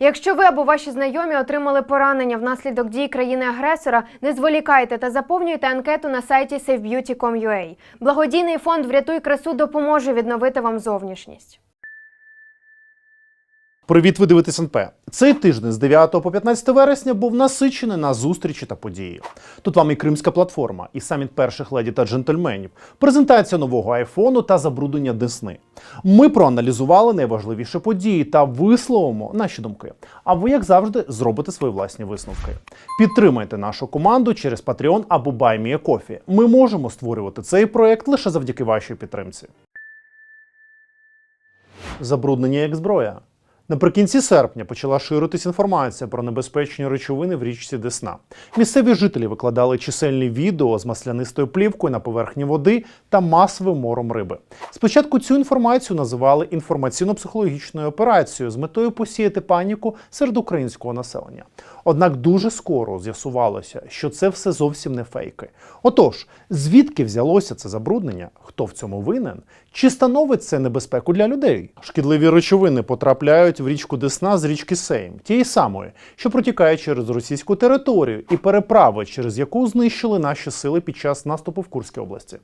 Якщо ви або ваші знайомі отримали поранення внаслідок дій країни-агресора, не зволікайте та заповнюйте анкету на сайті savebeauty.com.ua. Благодійний фонд Врятуй красу допоможе відновити вам зовнішність. Привіт, ви дивитесь НП. Цей тиждень з 9 по 15 вересня був насичений на зустрічі та події. Тут вам і Кримська платформа, і саміт перших леді та джентльменів, презентація нового айфону та забруднення Десни. Ми проаналізували найважливіші події та висловимо наші думки. А ви, як завжди, зробите свої власні висновки. Підтримайте нашу команду через Patreon або BuyMeACoffee. Ми можемо створювати цей проект лише завдяки вашій підтримці. Забруднення як зброя. Наприкінці серпня почала ширитись інформація про небезпечні речовини в річці Десна. Місцеві жителі викладали чисельні відео з маслянистою плівкою на поверхні води та масовим мором риби. Спочатку цю інформацію називали інформаційно-психологічною операцією з метою посіяти паніку серед українського населення. Однак дуже скоро з'ясувалося, що це все зовсім не фейки. Отож, звідки взялося це забруднення? Хто в цьому винен? Чи становить це небезпеку для людей? Шкідливі речовини потрапляють в річку Десна з річки Сейм, тієї самої, що протікає через російську територію і переправи, через яку знищили наші сили під час наступу в Курській області.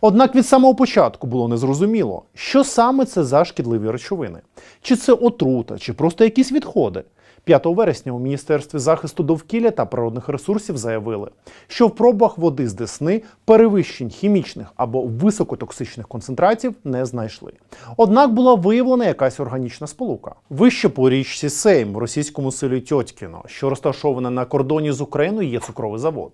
Однак від самого початку було незрозуміло, що саме це за шкідливі речовини, чи це отрута, чи просто якісь відходи. 5 вересня у Міністерстві захисту довкілля та природних ресурсів заявили, що в пробах води з Десни перевищень хімічних або високотоксичних концентратів не знайшли. Однак була виявлена якась органічна сполука. Вище по річці Сейм в російському селі Тьотькіно, що розташоване на кордоні з Україною, є цукровий завод.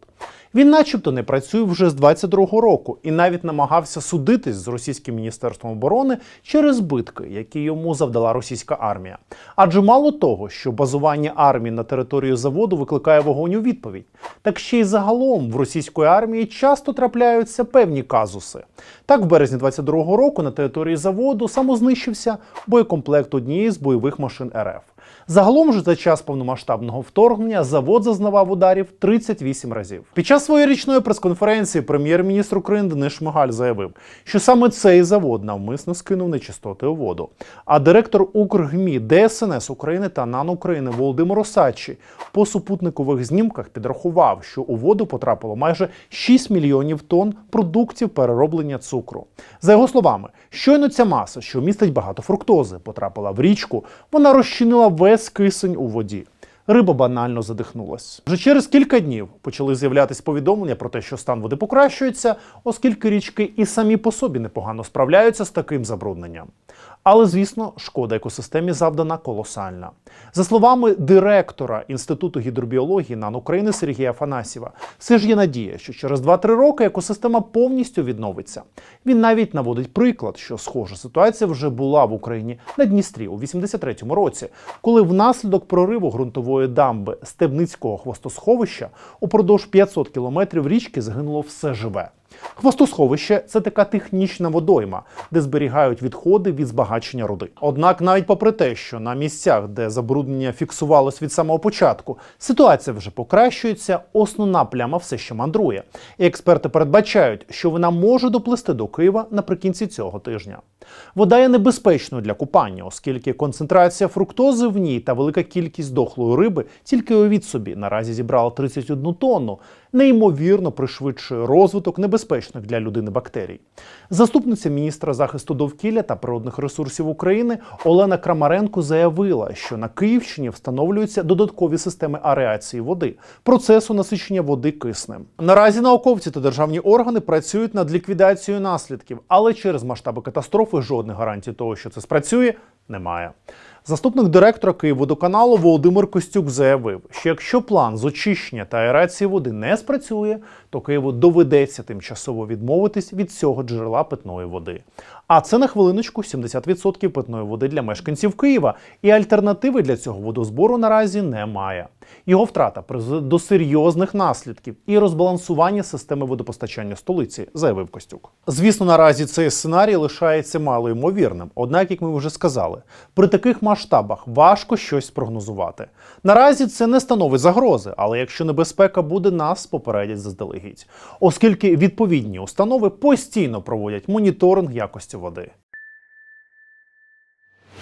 Він, начебто, не працює вже з 22-го року і навіть намагався судитись з російським міністерством оборони через збитки, які йому завдала російська армія. Адже мало того, що базування армії на території заводу викликає вогонь у відповідь, так ще й загалом в російської армії часто трапляються певні казуси. Так, в березні 22-го року на території заводу самознищився боєкомплект однієї з бойових машин РФ. Загалом же за час повномасштабного вторгнення завод зазнавав ударів 38 разів. Під час своєї річної прес-конференції прем'єр-міністр України Денис Шмигаль заявив, що саме цей завод навмисно скинув нечистоти у воду. А директор Укргмі ДСНС України та НАН України Володимир Осадчий по супутникових знімках підрахував, що у воду потрапило майже 6 мільйонів тонн продуктів перероблення цукру. За його словами, щойно ця маса, що містить багато фруктози, потрапила в річку, вона розчинила весь кисень у воді. Риба банально задихнулась. Вже через кілька днів почали з'являтися повідомлення про те, що стан води покращується, оскільки річки і самі по собі непогано справляються з таким забрудненням. Але, звісно, шкода екосистемі завдана колосальна. За словами директора Інституту гідробіології НАН України Сергія Афанасєва, все ж є надія, що через 2-3 роки екосистема повністю відновиться. Він навіть наводить приклад, що схожа ситуація вже була в Україні на Дністрі у 83-му році, коли внаслідок прориву ґрунтової дамби Стебницького хвостосховища упродовж 500 кілометрів річки загинуло все живе. Хвостосховище це така технічна водойма, де зберігають відходи від збагачення руди. Однак, навіть попри те, що на місцях, де забруднення фіксувалось від самого початку, ситуація вже покращується, основна пляма все ще мандрує. І експерти передбачають, що вона може доплисти до Києва наприкінці цього тижня. Вода є небезпечною для купання, оскільки концентрація фруктози в ній та велика кількість дохлої риби тільки уявіть собі наразі зібрала 31 тонну, неймовірно пришвидшує розвиток небезпечних для людини бактерій. Заступниця міністра захисту довкілля та природних ресурсів України Олена Крамаренко заявила, що на Київщині встановлюються додаткові системи ареації води, процесу насичення води киснем. Наразі науковці та державні органи працюють над ліквідацією наслідків, але через масштаби катастрофи жодних гарантій того, що це спрацює, немає. Заступник директора Київводоканалу Володимир Костюк заявив, що якщо план з очищення та аерації води не спрацює, то Києву доведеться тимчасово відмовитись від цього джерела питної води. А це на хвилиночку 70% питної води для мешканців Києва, і альтернативи для цього водозбору наразі немає. Його втрата призведе до серйозних наслідків і розбалансування системи водопостачання столиці, заявив Костюк. Звісно, наразі цей сценарій лишається малоймовірним. Однак, як ми вже сказали, при таких масштабах важко щось спрогнозувати. Наразі це не становить загрози, але якщо небезпека буде, нас попередять заздалегідь, оскільки відповідні установи постійно проводять моніторинг якості води.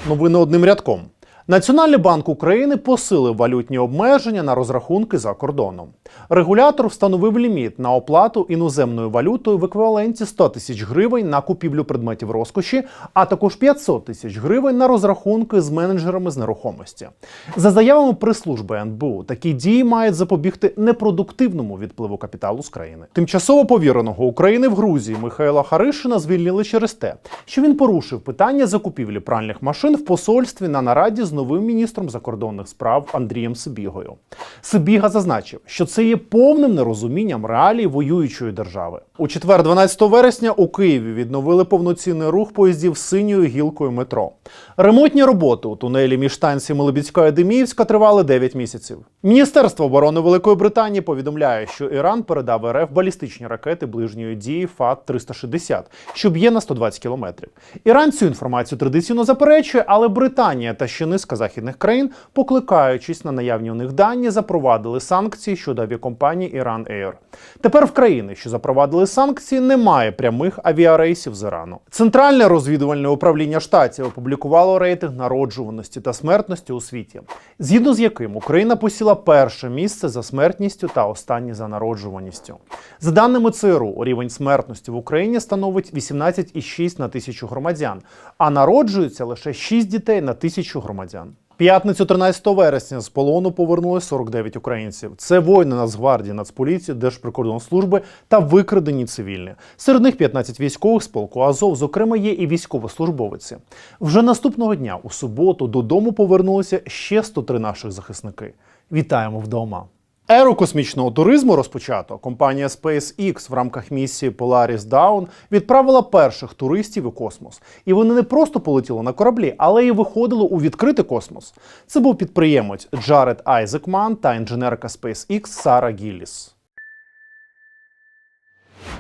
Новини одним рядком. Національний банк України посилив валютні обмеження на розрахунки за кордоном. Регулятор встановив ліміт на оплату іноземною валютою в еквіваленті 100 тисяч гривень на купівлю предметів розкоші, а також 500 тисяч гривень на розрахунки з менеджерами з нерухомості. За заявами прес-служби НБУ, такі дії мають запобігти непродуктивному відпливу капіталу з країни. Тимчасово повіреного України в Грузії Михайла Харишина звільнили через те, що він порушив питання закупівлі пральних машин в посольстві на нараді з новим міністром закордонних справ Андрієм Сибігою. Сибіга зазначив, що це є повним нерозумінням реалій воюючої держави. У четвер, 12 вересня, у Києві відновили повноцінний рух поїздів синьою гілкою метро. Ремонтні роботи у тунелі між станціями Лебідська і Деміївська тривали 9 місяців. Міністерство оборони Великої Британії повідомляє, що Іран передав РФ балістичні ракети ближньої дії ФАТ-360, що б'є на 120 кілометрів. Іран цю інформацію традиційно заперечує, але Британія та ще низка західних країн, покликаючись на наявні у них дані, запровадили санкції щодо авіакомпанії Iran Air. Тепер в країни, що запровадили санкції, немає прямих авіарейсів з Ірану. Центральне розвідувальне управління штатів опублікувало рейтинг народжуваності та смертності у світі, згідно з яким Україна посіла перше місце за смертністю та останнє за народжуваністю. За даними ЦРУ, рівень смертності в Україні становить 18,6 на тисячу громадян, а народжується лише 6 дітей на тисячу громадян. П'ятницю 13 вересня з полону повернули 49 українців. Це воїни Нацгвардії, Нацполіції, Держприкордонслужби та викрадені цивільні. Серед них 15 військових з полку Азов, зокрема, є і військовослужбовиці. Вже наступного дня, у суботу, додому повернулися ще 103 наших захисники. Вітаємо вдома! Еру космічного туризму розпочато. Компанія SpaceX в рамках місії Polaris Dawn відправила перших туристів у космос. І вони не просто полетіли на кораблі, але й виходили у відкритий космос. Це був підприємець Джаред Айзекман та інженерка SpaceX Сара Гілліс.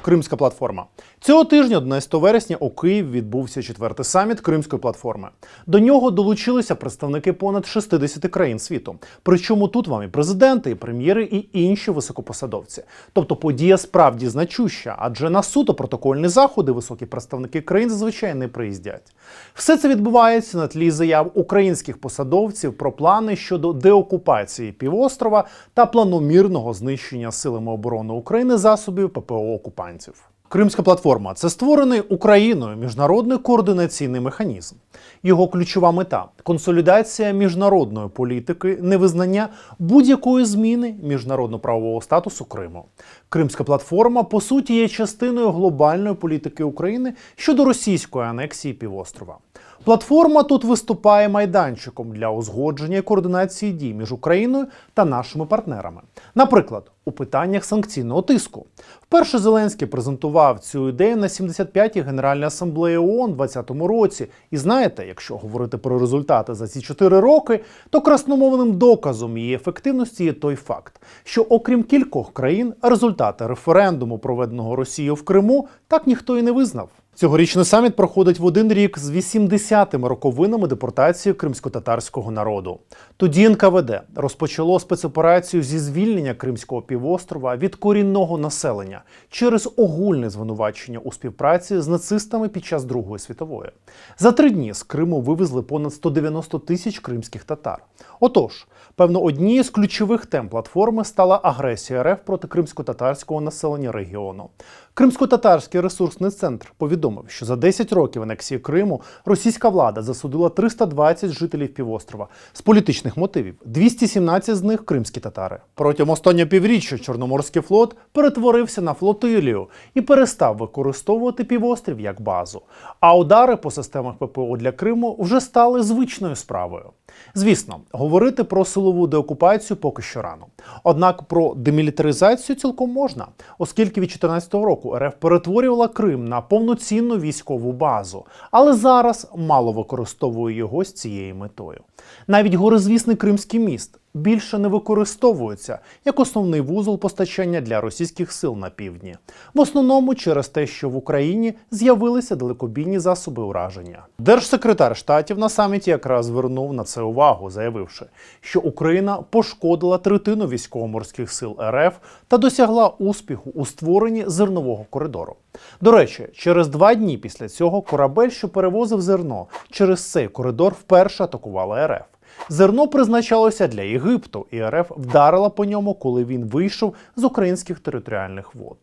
Кримська платформа цього тижня, 11 вересня, у Києві відбувся четвертий саміт Кримської платформи. До нього долучилися представники понад 60 країн світу. Причому тут вам і президенти, і прем'єри, і інші високопосадовці. Тобто подія справді значуща, адже на суто протокольні заходи високі представники країн зазвичай не приїздять. Все це відбувається на тлі заяв українських посадовців про плани щодо деокупації півострова та планомірного знищення силами оборони України засобів ППО окупантів. Кримська платформа це створений Україною міжнародний координаційний механізм. Його ключова мета консолідація міжнародної політики, невизнання будь-якої зміни міжнародно-правового статусу Криму. Кримська платформа по суті є частиною глобальної політики України щодо російської анексії півострова. Платформа тут виступає майданчиком для узгодження і координації дій між Україною та нашими партнерами. Наприклад, у питаннях санкційного тиску. Вперше Зеленський презентував цю ідею на 75-й Генеральній асамблеї ООН у 2020 році. І знаєте, якщо говорити про результати за ці 4 роки, то красномовним доказом її ефективності є той факт, що окрім кількох країн, результати референдуму, проведеного Росією в Криму, так ніхто і не визнав. Цьогорічний саміт проходить в один рік з 80-ми роковинами депортації кримсько-татарського народу. Тоді НКВД розпочало спецоперацію зі звільнення Кримського півострова від корінного населення через огульне звинувачення у співпраці з нацистами під час Другої світової. За три дні з Криму вивезли понад 190 тисяч кримських татар. Отож, певно, однією з ключових тем платформи стала агресія РФ проти кримсько-татарського населення регіону. Кримсько-татарський ресурсний центр повідомив, що за 10 років анексії Криму російська влада засудила 320 жителів півострова з політичних мотивів. 217 з них кримські татари. Протягом останнього півріччя Чорноморський флот перетворився на флотилію і перестав використовувати півострів як базу. А удари по системах ППО для Криму вже стали звичною справою. Звісно, говорити про силову деокупацію поки що рано. Однак про демілітаризацію цілком можна, оскільки від 2014 року РФ перетворювала Крим на повноцінну військову базу, але зараз мало використовує його з цією метою. Навіть горизвісний Кримський міст більше не використовується як основний вузол постачання для російських сил на півдні, в основному через те, що в Україні з'явилися далекобійні засоби ураження. Держсекретар штатів на саміті якраз звернув на це увагу, заявивши, що Україна пошкодила третину військово-морських сил РФ та досягла успіху у створенні зернового коридору. До речі, через два дні після цього корабель, що перевозив зерно через цей коридор, вперше атакувала РФ. Зерно призначалося для Єгипту, і РФ вдарила по ньому, коли він вийшов з українських територіальних вод.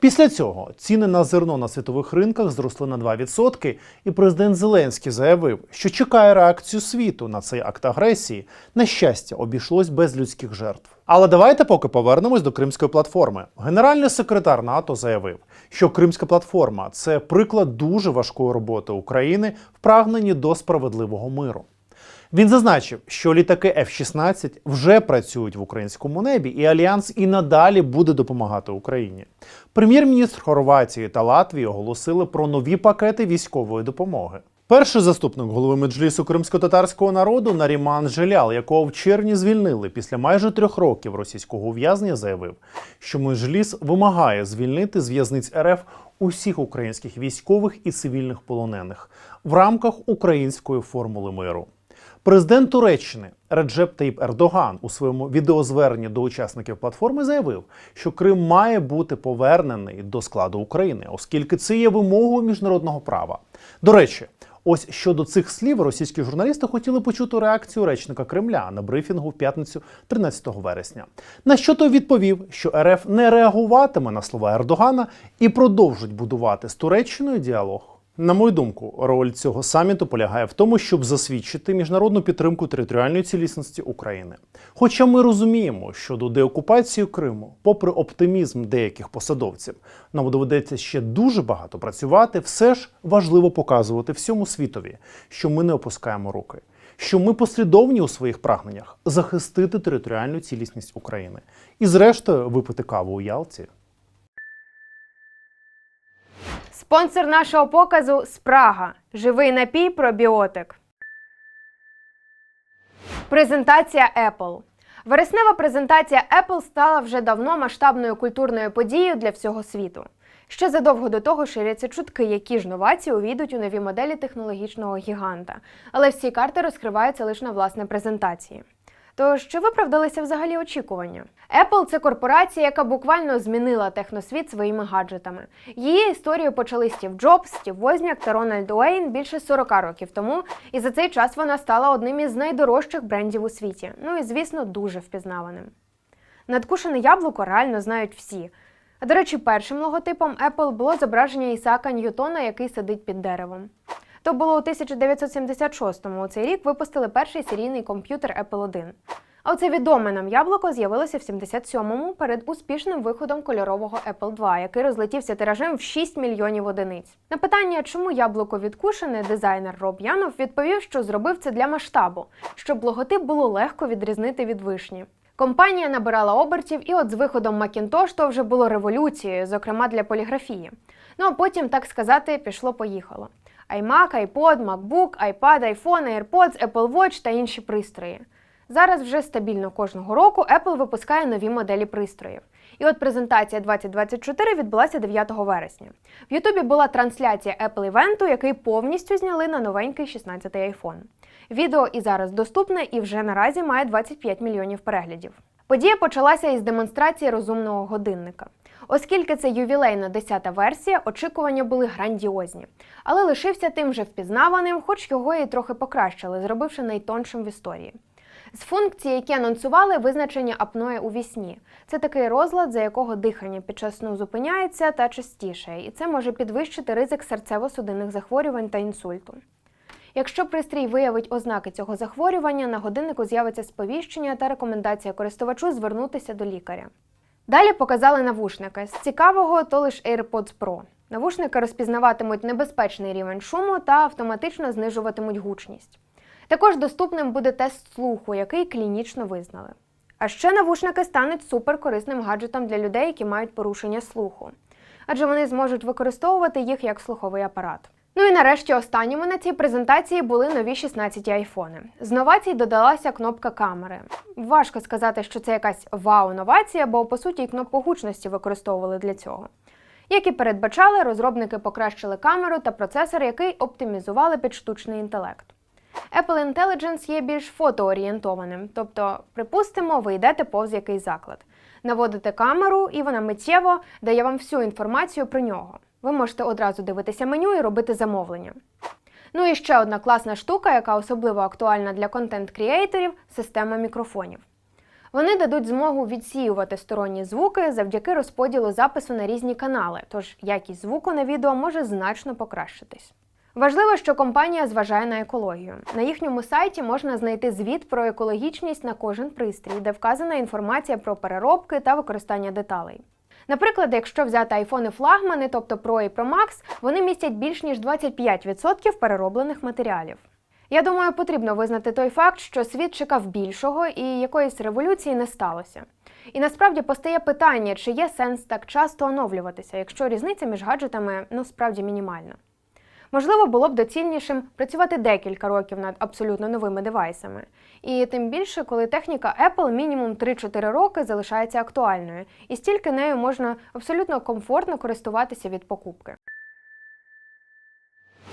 Після цього ціни на зерно на світових ринках зросли на 2%, і президент Зеленський заявив, що чекає реакцію світу на цей акт агресії. На щастя, обійшлось без людських жертв. Але давайте поки повернемось до Кримської платформи. Генеральний секретар НАТО заявив, що Кримська платформа це приклад дуже важкої роботи України в прагненні до справедливого миру. Він зазначив, що літаки F-16 вже працюють в українському небі, і альянс і надалі буде допомагати Україні. Прем'єр-міністр Хорватії та Латвії оголосили про нові пакети військової допомоги. Перший заступник голови меджлісу кримсько-татарського народу Наріман Желял, якого в червні звільнили після майже трьох років російського ув'язнення, заявив, що меджліс вимагає звільнити з в'язниць РФ усіх українських військових і цивільних полонених в рамках української формули миру. Президент Туреччини Реджеп Таїп Ердоган у своєму відеозверненні до учасників платформи заявив, що Крим має бути повернений до складу України, оскільки це є вимогою міжнародного права. До речі, ось щодо цих слів російські журналісти хотіли почути реакцію речника Кремля на брифінгу в п'ятницю 13 вересня. На що той відповів, що РФ не реагуватиме на слова Ердогана і продовжить будувати з Туреччиною діалог. На мою думку, роль цього саміту полягає в тому, щоб засвідчити міжнародну підтримку територіальної цілісності України. Хоча ми розуміємо, що до деокупації Криму, попри оптимізм деяких посадовців, нам доведеться ще дуже багато працювати, все ж важливо показувати всьому світові, що ми не опускаємо руки, що ми послідовні у своїх прагненнях захистити територіальну цілісність України і, зрештою, випити каву у Ялті. Спонсор нашого показу Спрага. Живий напій пробіотик. Презентація Apple. Вереснева презентація Apple стала вже давно масштабною культурною подією для всього світу. Ще задовго до того ширяться чутки, які ж новації увійдуть у нові моделі технологічного гіганта. Але всі карти розкриваються лише на власне презентації. Тож, чи виправдалися взагалі очікування? Apple – це корпорація, яка буквально змінила техносвіт своїми гаджетами. Її історію почали Стів Джобс, Стів Возняк та Рональд Уейн більше 40 років тому, і за цей час вона стала одним із найдорожчих брендів у світі. Ну і звісно, дуже впізнаваним. Надкушене яблуко реально знають всі. А до речі, першим логотипом Apple було зображення Ісаака Ньютона, який сидить під деревом. То було у 1976-му. У цей рік випустили перший серійний комп'ютер Apple 1. А оце відоме нам яблуко з'явилося в 77-му перед успішним виходом кольорового Apple 2, який розлетівся тиражем в 6 мільйонів одиниць. На питання, чому яблуко відкушене, дизайнер Роб Янов відповів, що зробив це для масштабу, щоб логотип було легко відрізнити від вишні. Компанія набирала обертів, і от з виходом Macintosh то вже було революцією, зокрема для поліграфії. Ну а потім, так сказати, пішло-поїхало iMac, iPod, MacBook, iPad, iPhone, AirPods, Apple Watch та інші пристрої. Зараз вже стабільно кожного року Apple випускає нові моделі пристроїв. І от презентація 2024 відбулася 9 вересня. В Ютубі була трансляція Apple івенту, який повністю зняли на новенький 16-й iPhone. Відео і зараз доступне і вже наразі має 25 мільйонів переглядів. Подія почалася із демонстрації розумного годинника. Оскільки це ювілейна 10-та версія, очікування були грандіозні, але лишився тим же впізнаваним, хоч його і трохи покращили, зробивши найтоншим в історії. З функцій, які анонсували, визначення апноє у вісні. Це такий розлад, за якого дихання під час сну зупиняється та частіше, і це може підвищити ризик серцево-судинних захворювань та інсульту. Якщо пристрій виявить ознаки цього захворювання, на годиннику з'явиться сповіщення та рекомендація користувачу звернутися до лікаря. Далі показали навушники. З цікавого то лише AirPods Pro. Навушники розпізнаватимуть небезпечний рівень шуму та автоматично знижуватимуть гучність. Також доступним буде тест слуху, який клінічно визнали. А ще навушники стануть суперкорисним гаджетом для людей, які мають порушення слуху, адже вони зможуть використовувати їх як слуховий апарат. Ну і нарешті останніми на цій презентації були нові 16 айфони. З новацій додалася кнопка камери. Важко сказати, що це якась вау-новація, бо по суті кнопку гучності використовували для цього. Як і передбачали, розробники покращили камеру та процесор, який оптимізували під штучний інтелект. Apple Intelligence є більш фотоорієнтованим, тобто, припустимо, ви йдете повз якийсь заклад, наводите камеру, і вона миттєво дає вам всю інформацію про нього. Ви можете одразу дивитися меню і робити замовлення. Ну і ще одна класна штука, яка особливо актуальна для контент-кріейторів система мікрофонів. Вони дадуть змогу відсіювати сторонні звуки завдяки розподілу запису на різні канали, тож якість звуку на відео може значно покращитись. Важливо, що компанія зважає на екологію. На їхньому сайті можна знайти звіт про екологічність на кожен пристрій, де вказана інформація про переробки та використання деталей. Наприклад, якщо взяти айфони флагмани, тобто Pro і Pro Max, вони містять більш ніж 25% перероблених матеріалів. Я думаю, потрібно визнати той факт, що світ чекав більшого і якоїсь революції не сталося. І насправді постає питання, чи є сенс так часто оновлюватися, якщо різниця між гаджетами ну справді мінімальна. Можливо, було б доцільнішим працювати декілька років над абсолютно новими девайсами. І тим більше, коли техніка Apple мінімум 3-4 роки залишається актуальною, і стільки нею можна абсолютно комфортно користуватися від покупки.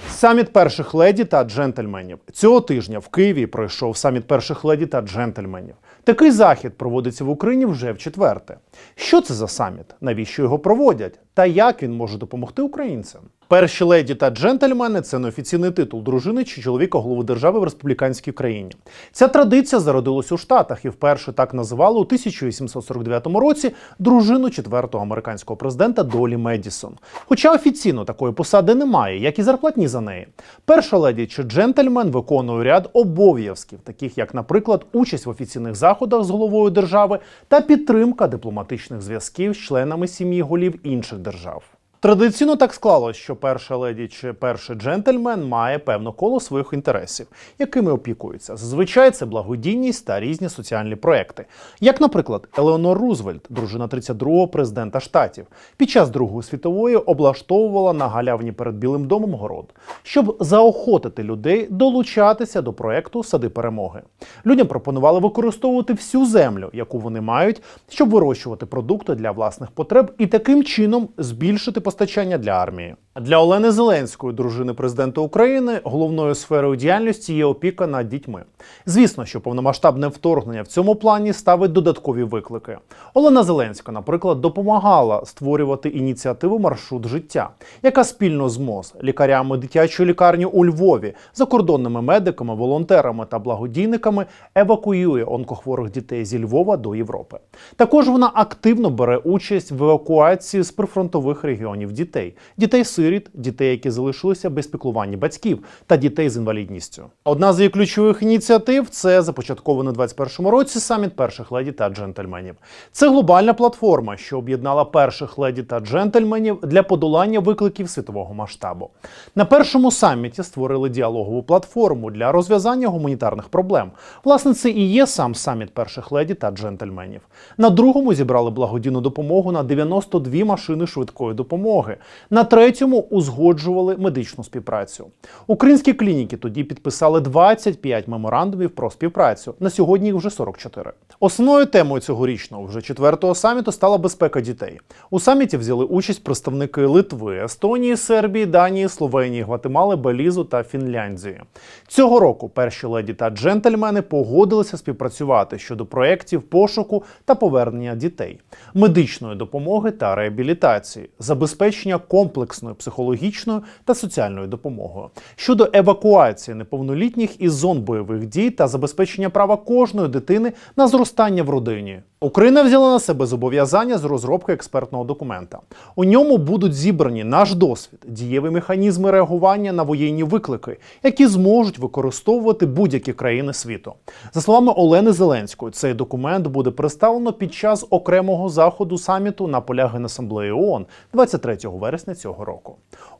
Саміт перших леді та джентльменів цього тижня в Києві пройшов саміт перших леді та джентльменів. Такий захід проводиться в Україні вже в четверте. Що це за саміт? Навіщо його проводять? Та як він може допомогти українцям? Перші леді та джентльмени це неофіційний титул дружини чи чоловіка голови держави в республіканській країні. Ця традиція зародилась у Штатах і вперше так називали у 1849 році дружину четвертого американського президента Долі Медісон. Хоча офіційно такої посади немає, як і зарплатні за неї. Перша леді чи джентльмен виконує ряд обов'язків, таких як, наприклад, участь в офіційних заходах з головою держави та підтримка дипломатичних зв'язків з членами сім'ї голів інших держав. Традиційно так склалось, що перша леді чи перший джентльмен має певне коло своїх інтересів, якими опікується. Зазвичай це благодійність та різні соціальні проекти. Як, наприклад, Елеонор Рузвельт, дружина 32-го президента штатів, під час Другої світової облаштовувала на галявні перед Білим домом город, щоб заохотити людей долучатися до проекту Сади перемоги. Людям пропонували використовувати всю землю, яку вони мають, щоб вирощувати продукти для власних потреб і таким чином збільшити постачання для армії. Для Олени Зеленської, дружини президента України, головною сферою діяльності є опіка над дітьми. Звісно, що повномасштабне вторгнення в цьому плані ставить додаткові виклики. Олена Зеленська, наприклад, допомагала створювати ініціативу маршрут життя, яка спільно з МОЗ, лікарями дитячої лікарні у Львові, закордонними медиками, волонтерами та благодійниками евакуює онкохворих дітей зі Львова до Європи. Також вона активно бере участь в евакуації з прифронтових регіонів дітей, дітей сиріт, дітей, які залишилися без піклування батьків, та дітей з інвалідністю. Одна з її ключових ініціатив це започаткований у 2021 році саміт перших леді та джентльменів. Це глобальна платформа, що об'єднала перших леді та джентльменів для подолання викликів світового масштабу. На першому саміті створили діалогову платформу для розв'язання гуманітарних проблем. Власне, це і є сам саміт перших леді та джентльменів. На другому зібрали благодійну допомогу на 92 машини швидкої допомоги. На третьому узгоджували медичну співпрацю. Українські клініки тоді підписали 25 меморандумів про співпрацю. На сьогодні їх вже 44. Основною темою цьогорічного вже четвертого саміту стала безпека дітей. У саміті взяли участь представники Литви, Естонії, Сербії, Данії, Словенії, Гватемали, Белізу та Фінляндії. Цього року перші леді та джентльмени погодилися співпрацювати щодо проєктів пошуку та повернення дітей, медичної допомоги та реабілітації, забезпечення комплексної психологічною та соціальною допомогою щодо евакуації неповнолітніх із зон бойових дій та забезпечення права кожної дитини на зростання в родині. Україна взяла на себе зобов'язання з розробки експертного документа. У ньому будуть зібрані наш досвід, дієві механізми реагування на воєнні виклики, які зможуть використовувати будь-які країни світу. За словами Олени Зеленської, цей документ буде представлено під час окремого заходу саміту на полях Генасамблеї ООН 23 вересня цього року.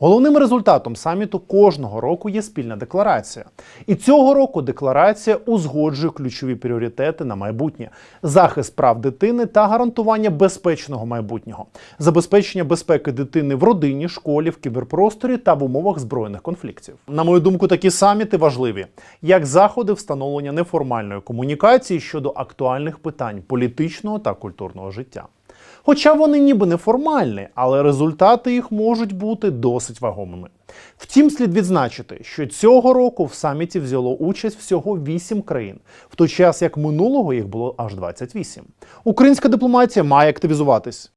Головним результатом саміту кожного року є спільна декларація. І цього року декларація узгоджує ключові пріоритети на майбутнє: захист прав дитини та гарантування безпечного майбутнього, забезпечення безпеки дитини в родині, школі, в кіберпросторі та в умовах збройних конфліктів. На мою думку, такі саміти важливі, як заходи встановлення неформальної комунікації щодо актуальних питань політичного та культурного життя. Хоча вони ніби неформальні, але результати їх можуть бути досить вагомими. Втім, слід відзначити, що цього року в саміті взяло участь всього 8 країн, в той час як минулого їх було аж 28. Українська дипломатія має активізуватись.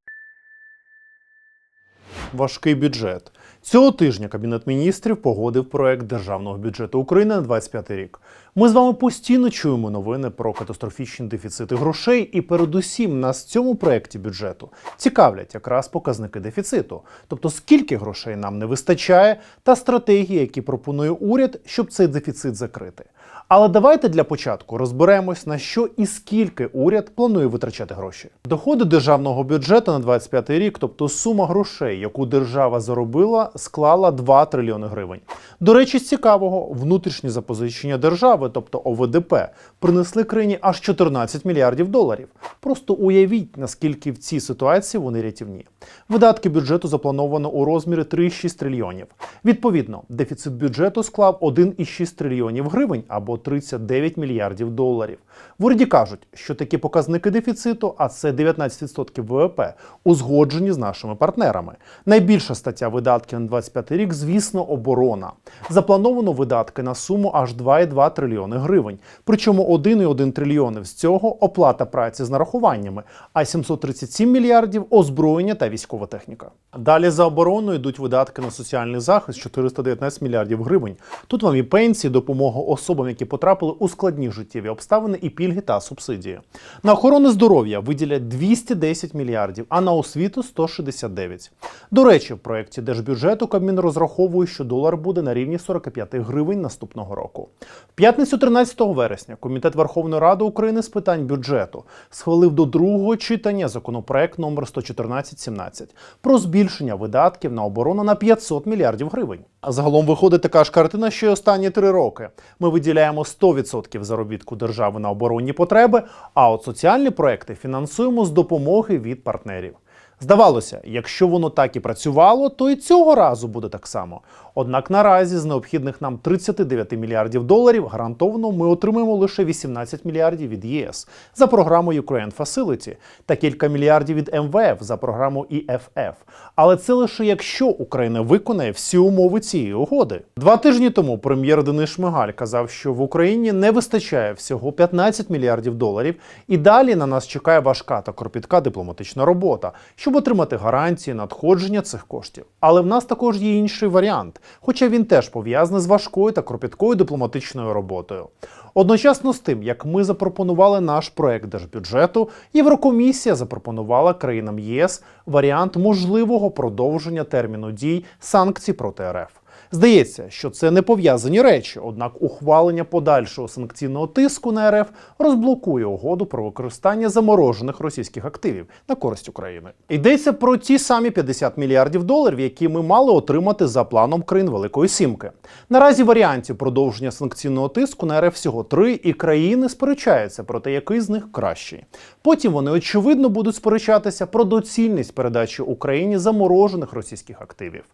Важкий бюджет. Цього тижня Кабінет міністрів погодив проект державного бюджету України на 25 рік. Ми з вами постійно чуємо новини про катастрофічні дефіцити грошей, і передусім нас в цьому проекті бюджету цікавлять якраз показники дефіциту, тобто скільки грошей нам не вистачає, та стратегії, які пропонує уряд, щоб цей дефіцит закрити. Але давайте для початку розберемось, на що і скільки уряд планує витрачати гроші. Доходи державного бюджету на 25 рік, тобто сума грошей, яку держава заробила, склала 2 трильйони гривень. До речі, з цікавого, внутрішні запозичення держави, тобто ОВДП, принесли країні аж 14 мільярдів доларів. Просто уявіть, наскільки в цій ситуації вони рятівні. Видатки бюджету заплановано у розмірі 3,6 трильйонів. Відповідно, дефіцит бюджету склав 1,6 трильйонів гривень або 39 мільярдів доларів. В уряді кажуть, що такі показники дефіциту, а це 19% ВВП, узгоджені з нашими партнерами. Найбільша стаття видатків на 25 рік, звісно, оборона. Заплановано видатки на суму аж 2,2 трильйони гривень. Причому 1,1 трильйони з цього оплата праці з нарахуваннями, а 737 мільярдів озброєння та військова техніка. Далі за обороною йдуть видатки на соціальний захист 419 мільярдів гривень. Тут вам і пенсії, допомога особам, які потрапили у складні життєві обставини, і пільги та субсидії. На охорону здоров'я виділять 210 мільярдів, а на освіту 169. До речі, в проєкті держбюджету Кабмін розраховує, що долар буде на рівні 45 гривень наступного року. В п'ятницю 13 вересня Комітет Верховної Ради України з питань бюджету схвалив до другого читання законопроект номер 11417 про збільшення видатків на оборону на 500 мільярдів гривень. А загалом виходить така ж картина, що й останні три роки. Ми виділяємо 100% заробітку держави на оборонні потреби, а от соціальні проекти фінансуємо з допомоги від партнерів. Здавалося, якщо воно так і працювало, то і цього разу буде так само. Однак наразі з необхідних нам 39 мільярдів доларів гарантовано ми отримаємо лише 18 мільярдів від ЄС за програмою Ukraine Facility та кілька мільярдів від МВФ за програму EFF. Але це лише якщо Україна виконає всі умови цієї угоди. Два тижні тому прем'єр Денис Шмигаль казав, що в Україні не вистачає всього 15 мільярдів доларів, і далі на нас чекає важка та кропітка дипломатична робота, щоб отримати гарантії надходження цих коштів. Але в нас також є інший варіант, хоча він теж пов'язаний з важкою та кропіткою дипломатичною роботою. Одночасно з тим, як ми запропонували наш проект держбюджету, Єврокомісія запропонувала країнам ЄС варіант можливого продовження терміну дій санкцій проти РФ. Здається, що це не пов'язані речі, однак ухвалення подальшого санкційного тиску на РФ розблокує угоду про використання заморожених російських активів на користь України. Йдеться про ті самі 50 мільярдів доларів, які ми мали отримати за планом країн Великої Сімки. Наразі варіантів продовження санкційного тиску на РФ всього три, і країни сперечаються про те, який з них кращий. Потім вони очевидно будуть сперечатися про доцільність передачі Україні заморожених російських активів.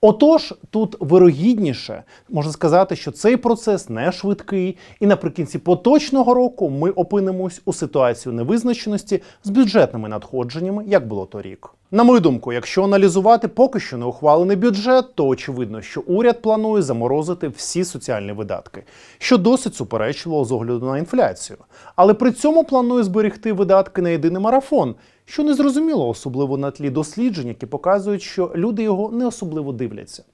Отож, тут вирогідніше можна сказати, що цей процес не швидкий, і наприкінці поточного року ми опинимось у ситуацію невизначеності з бюджетними надходженнями, як було торік. На мою думку, якщо аналізувати поки що не ухвалений бюджет, то очевидно, що уряд планує заморозити всі соціальні видатки, що досить суперечило з огляду на інфляцію. Але при цьому планує зберегти видатки на єдиний марафон, що не зрозуміло, особливо на тлі досліджень, які показують, що люди його не особливо дивляться.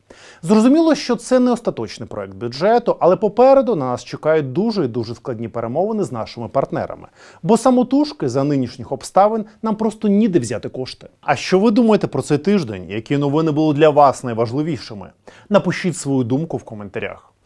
Зрозуміло, що це не остаточний проект бюджету, але попереду на нас чекають дуже і дуже складні перемовини з нашими партнерами. Бо самотужки за нинішніх обставин нам просто ніде взяти кошти. А що ви думаєте про цей тиждень? Які новини були для вас найважливішими? Напишіть свою думку в коментарях.